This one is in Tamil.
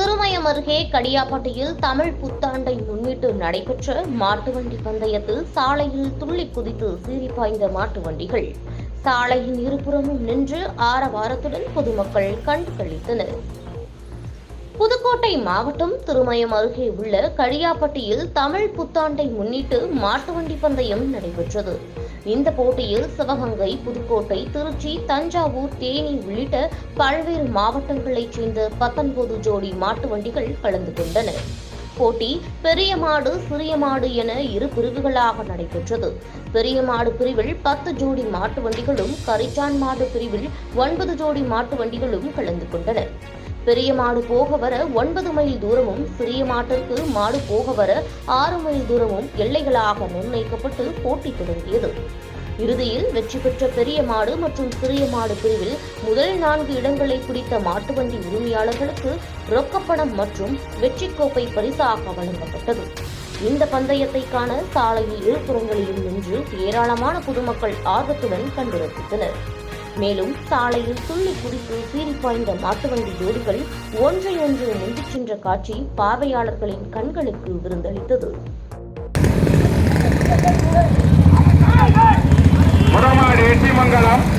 திருமயம் அருகே கடியாப்பட்டியில் தமிழ் புத்தாண்டை முன்னிட்டு நடைபெற்ற மாட்டு வண்டி பந்தயத்தில் சாலையில் துள்ளி குதித்து சீறி பாய்ந்த மாட்டு வண்டிகள் சாலையின் இருபுறமும் நின்று ஆரவாரத்துடன் பொதுமக்கள் கண்டு கழித்தனர் புதுக்கோட்டை மாவட்டம் திருமயம் அருகே உள்ள கடியாப்பட்டியில் தமிழ் புத்தாண்டை முன்னிட்டு மாட்டு வண்டி பந்தயம் நடைபெற்றது. இந்த போட்டியில் சிவகங்கை புதுக்கோட்டை திருச்சி தஞ்சாவூர் தேனி உள்ளிட்ட பல்வேறு மாவட்டங்களைச் சேர்ந்த பத்தொன்பது ஜோடி மாட்டு வண்டிகள் கலந்து கொண்டன. போட்டி பெரிய மாடு சிறிய மாடு என இரு பிரிவுகளாக நடைபெற்றது. பெரிய மாடு பிரிவில் பத்து ஜோடி மாட்டு வண்டிகளும் கரிச்சான் மாடு பிரிவில் ஒன்பது ஜோடி மாட்டு வண்டிகளும் கலந்து கொண்டன. பெரிய மாடு போக வர ஒன்பது மைல் தூரமும் சிறிய மாட்டிற்கு மாடு போக வர ஆறு மைல் தூரமும் எல்லைகளாக நிர்ணயிக்கப்பட்டு போட்டி தொடங்கியது. இறுதியில் வெற்றி பெற்ற பெரிய மாடு மற்றும் சிறிய மாடு பிரிவில் முதல் நான்கு இடங்களை பிடித்த மாட்டு வண்டி உரிமையாளர்களுக்கு ரொக்கப்பணம் மற்றும் வெற்றி கோப்பை பரிசாக வழங்கப்பட்டது. இந்த பந்தயத்தை காண சாலையில் இருபுறங்களிலும் நின்று ஏராளமான பொதுமக்கள் ஆர்வத்துடன் கண்டு ரசித்தனர் மேலும் சாலையில் துள்ளி குடித்து சீறி பாய்ந்த மாட்டு வண்டி ஜோடிகள் ஒன்றை ஒன்று முந்திச் சென்ற காட்சி பார்வையாளர்களின் கண்களுக்கு விருந்தளித்தது. കാണാം